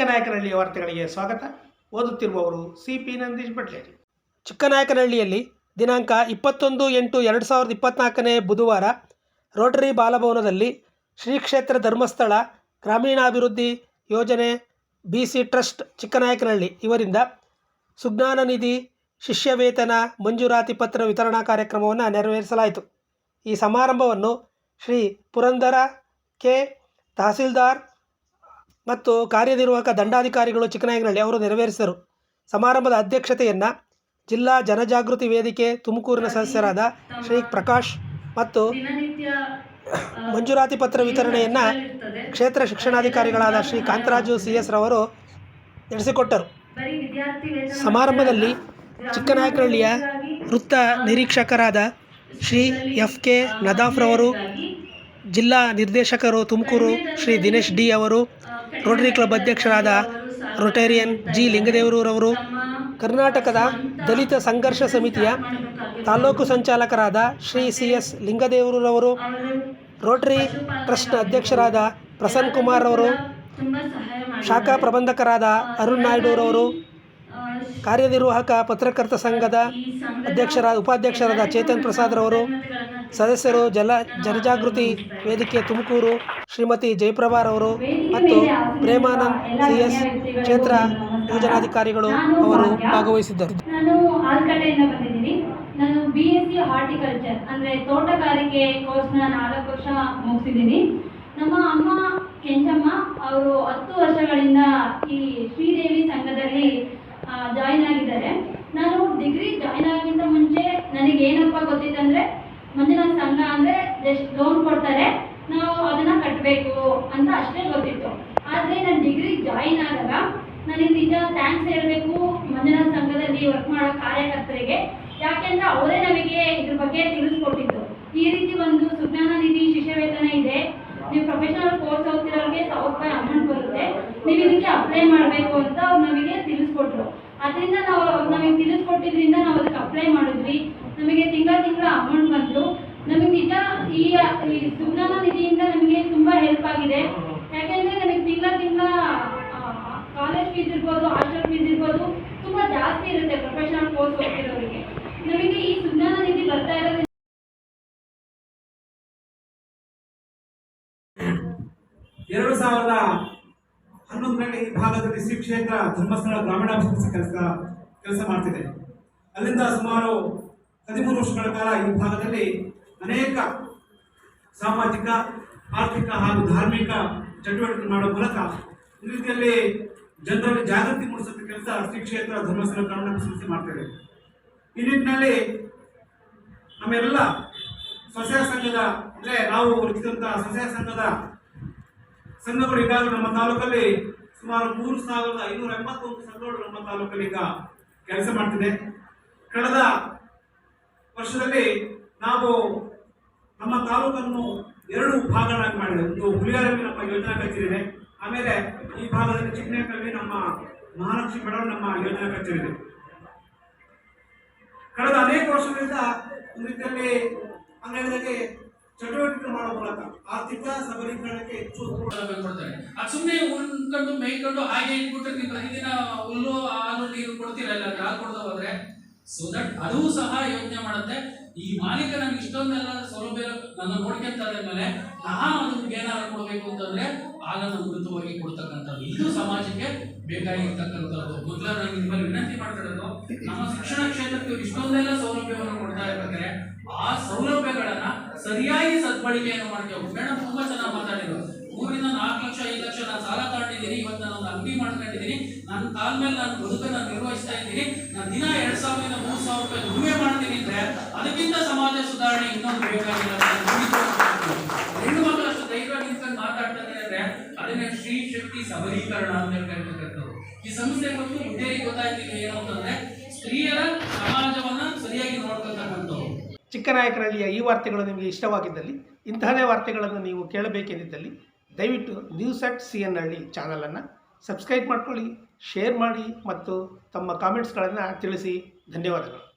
ಚಿಕ್ಕನಾಯಕನಹಳ್ಳಿಯ ವಾರ್ತೆಗಳಿಗೆ ಸ್ವಾಗತ. ಓದುತ್ತಿರುವವರು ಸಿ ಪಿ ನಂದೀಶ್ ಚಿಕ್ಕನಾಯಕನಹಳ್ಳಿಯಲ್ಲಿ ದಿನಾಂಕ ಇಪ್ಪತ್ತೊಂದು ಎಂಟು ಎರಡು ಸಾವಿರದ ಇಪ್ಪತ್ತ್ನಾಲ್ಕನೇ ಬುಧವಾರ ರೋಟರಿ ಬಾಲಭವನದಲ್ಲಿ ಶ್ರೀ ಕ್ಷೇತ್ರ ಧರ್ಮಸ್ಥಳ ಗ್ರಾಮೀಣಾಭಿವೃದ್ಧಿ ಯೋಜನೆ ಬಿ ಸಿ ಟ್ರಸ್ಟ್ ಚಿಕ್ಕನಾಯಕನಹಳ್ಳಿ ಇವರಿಂದ ಸುಜ್ಞಾನ ನಿಧಿ ಶಿಷ್ಯ ವೇತನ ಮಂಜೂರಾತಿ ಪತ್ರ ವಿತರಣಾ ಕಾರ್ಯಕ್ರಮವನ್ನು ನೆರವೇರಿಸಲಾಯಿತು. ಈ ಸಮಾರಂಭವನ್ನು ಶ್ರೀ ಪುರಂದರ ಕೆ ತಹಸೀಲ್ದಾರ್ ಮತ್ತು ಕಾರ್ಯನಿರ್ವಾಹಕ ದಂಡಾಧಿಕಾರಿಗಳು ಚಿಕ್ಕನಾಯಕನಹಳ್ಳಿ ಅವರು ನೆರವೇರಿಸಿದರು. ಸಮಾರಂಭದ ಅಧ್ಯಕ್ಷತೆಯನ್ನು ಜಿಲ್ಲಾ ಜನಜಾಗೃತಿ ವೇದಿಕೆ ತುಮಕೂರಿನ ಸದಸ್ಯರಾದ ಶ್ರೀ ಪ್ರಕಾಶ್ ಮತ್ತು ಮಂಜೂರಾತಿ ಪತ್ರ ವಿತರಣೆಯನ್ನು ಕ್ಷೇತ್ರ ಶಿಕ್ಷಣಾಧಿಕಾರಿಗಳಾದ ಶ್ರೀ ಕಾಂತರಾಜು ಸಿ ಎಸ್ ರವರು ನಡೆಸಿಕೊಟ್ಟರು. ಸಮಾರಂಭದಲ್ಲಿ ಚಿಕ್ಕನಾಯಕನಹಳ್ಳಿಯ ವೃತ್ತ ನಿರೀಕ್ಷಕರಾದ ಶ್ರೀ ಎಫ್ ಕೆ ನದಾಫ್ರವರು ಜಿಲ್ಲಾ ನಿರ್ದೇಶಕರು ತುಮಕೂರು ಶ್ರೀ ದಿನೇಶ್ ಡಿ ಅವರು ರೋಟರಿ ಕ್ಲಬ್ ಅಧ್ಯಕ್ಷರಾದ ರೊಟೇರಿಯನ್ ಜಿ. ಲಿಂಗದೇವರೂರವರು, ಕರ್ನಾಟಕದ ದಲಿತ ಸಂಘರ್ಷ ಸಮಿತಿಯ ತಾಲೂಕು ಸಂಚಾಲಕರಾದ ಶ್ರೀ ಸಿ. ಎಸ್. ಲಿಂಗದೇವರೂರವರು ರೋಟರಿ ಟ್ರಸ್ಟ್ನ ಅಧ್ಯಕ್ಷರಾದ ಪ್ರಸನ್ನ ಕುಮಾರ್ ಅವರು, ಶಾಖಾ ಪ್ರಬಂಧಕರಾದ ಅರುಣ್ ನಾಯ್ಡುರವರು ಕಾರ್ಯನಿರ್ವಾಹಕ ಪತ್ರಕರ್ತ ಸಂಘದ ಅಧ್ಯಕ್ಷರಾದ, ಉಪಾಧ್ಯಕ್ಷರಾದ ಚೇತನ್ ಪ್ರಸಾದ್ ರವರು ಸದಸ್ಯರು ಜಲ ಜನಜಾಗೃತಿ ವೇದಿಕೆ ತುಮಕೂರು ಶ್ರೀಮತಿ ಜಯಪ್ರಭಾರವರು ಮತ್ತು ಪ್ರೇಮಾನಂದ್ ಸಿ ಎಸ್ ಕ್ಷೇತ್ರ ಯೋಜನಾಧಿಕಾರಿಗಳು ಅವರು ಭಾಗವಹಿಸಿದ್ದರು. ನಾನು ಬಿ ಎಸ್ ಸಿ ಹಾರ್ಟಿಕಲ್ಚರ್ ಅಂದರೆ ತೋಟಗಾರಿಕೆ ಕೋರ್ಸ್ನ ನಾಲ್ಕು ವರ್ಷ ಮುಗಿಸಿದ್ದೀನಿ. ನಮ್ಮ ಅಮ್ಮ ಕೆಂಚಮ್ಮ ಅವರು ಹತ್ತು ವರ್ಷಗಳಿಂದ ಈ ಶ್ರೀದೇವಿ ಸಂಘದಲ್ಲಿ ಜಾಯಿನ್ ಆಗಿದ್ದಾರೆ. ನಾನು ಡಿಗ್ರಿ ಜಾಯಿನ್ ಆಗಿಂತ ಮುಂಚೆ ನನಗೆ ಏನಪ್ಪ ಮಂಜುನಾಥ್ ಸಂಘ ಅಂದರೆ ಜಸ್ಟ್ ಲೋನ್ ಕೊಡ್ತಾರೆ. ನಾವು ಅದನ್ನು ಕಟ್ಟಬೇಕು ಅಂತ ಅಷ್ಟೇ ಗೊತ್ತಿತ್ತು. ಆದರೆ ನಾನು ಡಿಗ್ರಿ ಜಾಯಿನ್ ಆದಾಗ ನನಗೆ ನಿಜ ಥ್ಯಾಂಕ್ಸ್ ಹೇಳಬೇಕು ಮಂಜುನಾಥ್ ಸಂಘದಲ್ಲಿ ವರ್ಕ್ ಮಾಡೋ ಕಾರ್ಯಕರ್ತರಿಗೆ. ಯಾಕೆಂದ್ರೆ ಅವರೇ ನಮಗೆ ಇದ್ರ ಬಗ್ಗೆ ತಿಳಿಸ್ಕೊಟ್ಟಿದ್ದು. ಈ ರೀತಿ ಒಂದು ಸುಜ್ಞಾನ ನಿಧಿ ಶಿಷ್ಯವೇತನ ಇದೆ. ನೀವು ಪ್ರೊಫೆಷನಲ್ ಕೋರ್ಸ್ ಹೋಗ್ತಿರೋರಿಗೆ ಸಾವಿರ ರೂಪಾಯಿ ಅಮೌಂಟ್ ಬರುತ್ತೆ. ನೀವು ಇದಕ್ಕೆ ಅಪ್ಲೈ ಮಾಡಬೇಕು ಅಂತ ಅವ್ರು ನಮಗೆ ತಿಳಿಸ್ಕೊಟ್ರು. ಅದರಿಂದ ನಾವು ನಮಗೆ ತಿಳಿಸ್ಕೊಟ್ಟಿದ್ರಿಂದ ನಾವು ಅದಕ್ಕೆ ಅಪ್ಲೈ ಮಾಡಿದ್ವಿ. ನಮಗೆ ತಿಂಗಳ ತಿಂಗಳ ಅಮೌಂಟ್ ಬಂತು. ನಮಗೆ ನಿಜ ಈ ಸುಜ್ಞಾನ ನಿಧಿಯಿಂದ ನಮಗೆ ತುಂಬಾ ಹೆಲ್ಪ್ ಆಗಿದೆ. ಯಾಕೆಂದ್ರೆ ನಮಗೆ ತಿಂಗಳ ತಿಂಗಳ ಕಾಲೇಜ್ ಫೀಸ್ ಇರ್ಬೋದು ಹಾಸ್ಟೆಲ್ ಫೀಸ್ ಇರ್ಬೋದು ತುಂಬಾ ಜಾಸ್ತಿ ಇರುತ್ತೆ ಪ್ರೊಫೆಷನಲ್ ಕೋರ್ಸ್ ಹೋಗ್ತಿರೋರಿಗೆ ನಮಗೆ ಈ ಸುಜ್ಞಾನ ನಿಧಿ ಬರ್ತಾ ಇರೋದ್ರಿಂದ ಎರಡು ಸಾವಿರದ ಹನ್ನೊಂದನೇ ಭಾಗದಲ್ಲಿ ಶ್ರೀ ಕ್ಷೇತ್ರ ಧರ್ಮಸ್ಥಳ ಗ್ರಾಮೀಣಾಭಿವೃದ್ಧಿ ಕೆಲಸ ಕೆಲಸ ಮಾಡ್ತಿದೆ. ಅಲ್ಲಿಂದ ಸುಮಾರು ಹದಿಮೂರು ವರ್ಷಗಳ ಕಾಲ ಈ ಭಾಗದಲ್ಲಿ ಅನೇಕ ಸಾಮಾಜಿಕ, ಆರ್ಥಿಕ ಹಾಗೂ ಧಾರ್ಮಿಕ ಚಟುವಟಿಕೆ ಮಾಡುವ ಮೂಲಕ ಈ ರೀತಿಯಲ್ಲಿ ಜನರಲ್ಲಿ ಜಾಗೃತಿ ಮೂಡಿಸುವ ಕೆಲಸ ಶ್ರೀ ಕ್ಷೇತ್ರ ಧರ್ಮಸ್ಥಳ ಕಾರಣ ಸಂಸ್ಥೆ ಮಾಡ್ತೇವೆ ಈ ನಿಟ್ಟಿನಲ್ಲಿ ನಮ್ಮೆಲ್ಲ ಸ್ವಸಹಾಯ ಸಂಘದ, ಅಂದ್ರೆ ನಾವು ರಚಿಸಿದಂತಹ ಸ್ವಸಹಾಯ ಸಂಘದ ಸಂಘಗಳು ಈಗಾಗಲೇ ನಮ್ಮ ತಾಲೂಕಲ್ಲಿ ಸುಮಾರು ಮೂರು ಸಾವಿರದ ಐನೂರ ಎಂಬತ್ತೊಂದು ಸಂಘಗಳು ನಮ್ಮ ತಾಲೂಕಲ್ಲಿ ಈಗ ಕೆಲಸ ಮಾಡ್ತಿದೆ. ಕಳೆದ ವರ್ಷದಲ್ಲಿ ನಾವು ನಮ್ಮ ತಾಲೂಕನ್ನು ಎರಡು ಭಾಗಗಳಾಗಿ ಮಾಡಿದೆ ಒಂದು ಹುಲಿಯಾರಲ್ಲಿ ನಮ್ಮ ಯೋಜನಾ ಕಚೇರಿ ಇದೆ ಆಮೇಲೆ ಈ ಭಾಗದಲ್ಲಿ ಚಿಕ್ಕನೇಕಲ್ಲಿ ನಮ್ಮ ಮಹಾಲಕ್ಷ್ಮಿ ಮೇಡಮ್ ನಮ್ಮ ಯೋಜನಾ ಕಚೇರಿ ಕಳೆದ ಅನೇಕ ವರ್ಷಗಳಿಂದ ಒಂದು ರೀತಿಯಲ್ಲಿ ಅಂಗಡಿಗಳಲ್ಲಿ ಚಟುವಟಿಕೆ ಮಾಡುವ ಮೂಲಕ ಆರ್ಥಿಕ ಸಬಲೀಕರಣಕ್ಕೆ ಹೆಚ್ಚು ಅದು ಸುಮ್ಮನೆ ಉಳ್ಕೊಂಡು ಮೇಯ್ಕೊಂಡು ಹಾಗೆ ಇಟ್ಬಿಟ್ಟು ಸೊ ದಟ್ ಅದು ಸಹ ಯೋಚನೆ ಮಾಡುತ್ತೆ. ಈ ಮಾಲೀಕ ನನ್ಗೆ ಇಷ್ಟೊಂದೆಲ್ಲ ಸೌಲಭ್ಯ ನನ್ನ ನೋಡ್ಕೊಂತಾರೆ ಮೇಲೆ ನಾನು ಅದಕ್ಕೆ ಏನಾದ್ರು ಕೊಡಬೇಕು ಅಂತಂದ್ರೆ ಆಗ ಮೃತವಾಗಿ ಕೊಡ್ತಕ್ಕಂಥದ್ದು. ಇದು ಸಮಾಜಕ್ಕೆ ಬೇಕಾಗಿರ್ತಕ್ಕಂಥದ್ದು. ಮೊದಲ ನಾನು ನಿಮ್ಮಲ್ಲಿ ವಿನಂತಿ ಮಾಡ್ತಿರೋದು, ನಮ್ಮ ಶಿಕ್ಷಣ ಕ್ಷೇತ್ರಕ್ಕೆ ಇಷ್ಟೊಂದೆಲ್ಲ ಸೌಲಭ್ಯವನ್ನು ಕೊಡ್ತಾ ಇರ್ಬೇಕಾದ್ರೆ ಆ ಸೌಲಭ್ಯಗಳನ್ನ ಸರಿಯಾಗಿ ಸದ್ಬಳಕೆಯನ್ನು ಮಾಡ್ಕೋಬೇಕು ಮೇಡಮ್ ತುಂಬಾ ಚೆನ್ನಾಗಿ ಮಾತಾಡಿದ್ರು. ಮೂರಿಂದ ನಾಲ್ಕು ಲಕ್ಷ, ಐದು ಲಕ್ಷ ನಾನು ಸಾಲ ತಗೊಂಡಿದ್ದೀನಿ, ಇವತ್ತು ನಾನು ಅಂಗಡಿ ಮಾಡ್ಕೊಂಡಿದ್ದೀನಿ. ನನ್ನ ಕಾಲ ಮೇಲೆ ನಾನು ಬದುಕನ್ನು ನಿರ್ವಹಿಸ್ತಾ ಇದ್ದೀನಿ. ನಾನು ದಿನ ಎರಡ್ ಸಾವಿರದಿಂದ ಮೂರು ಸಾವಿರ ರೂಪಾಯಿ ದುಡಿಮೆ ಮಾಡ್ತೀನಿ ಅಂದ್ರೆ ಅದಕ್ಕಿಂತ ಸಮಾಜ ಸುಧಾರಣೆ ಇನ್ನೊಂದು ಬೇಕಾಗಿಲ್ಲ ಹೆಣ್ಣು ಮಕ್ಕಳು ಅಷ್ಟು ಧೈರ್ಯವಾಗಿ ನಿಂತ್ಕೊಂಡು ಮಾತಾಡ್ತಾರೆ ಅಂದ್ರೆ ಅದನ್ನೇ ಶ್ರೀ ಶಕ್ತಿ ಸಬಲೀಕರಣ ಅಂತ ಹೇಳ್ತಕ್ಕಂಥದ್ದು ಈ ಸಂಸ್ಥೆ ಮತ್ತು ಹುದ್ದೆಗೆ ಗೊತ್ತಾಯ್ತಿಲ್ಲ ಏನು ಅಂತಂದ್ರೆ ಸ್ತ್ರೀಯರ ಸಮಾಜವನ್ನ ಸರಿಯಾಗಿ ನೋಡ್ಕೊತಕ್ಕಂಥವ್ರು ಚಿಕ್ಕನಾಯಕನಹಳ್ಳಿಯ ಈ ವಾರ್ತೆಗಳು ನಿಮಗೆ ಇಷ್ಟವಾಗಿದ್ದಲ್ಲಿ ಇಂತಹದೇ ವಾರ್ತೆಗಳನ್ನು ನೀವು ಕೇಳಬೇಕೆಂದಿದ್ದಲ್ಲಿ ದಯವಿಟ್ಟು ನ್ಯೂಸ್ ಅಟ್ ಸಿ ಎನ್ ಹಳ್ಳಿ ಚಾನಲನ್ನು ಸಬ್ಸ್ಕ್ರೈಬ್ ಮಾಡ್ಕೊಳ್ಳಿ ಶೇರ್ ಮಾಡಿ ಮತ್ತು ತಮ್ಮ ಕಾಮೆಂಟ್ಸ್ಗಳನ್ನು ತಿಳಿಸಿ. ಧನ್ಯವಾದಗಳು.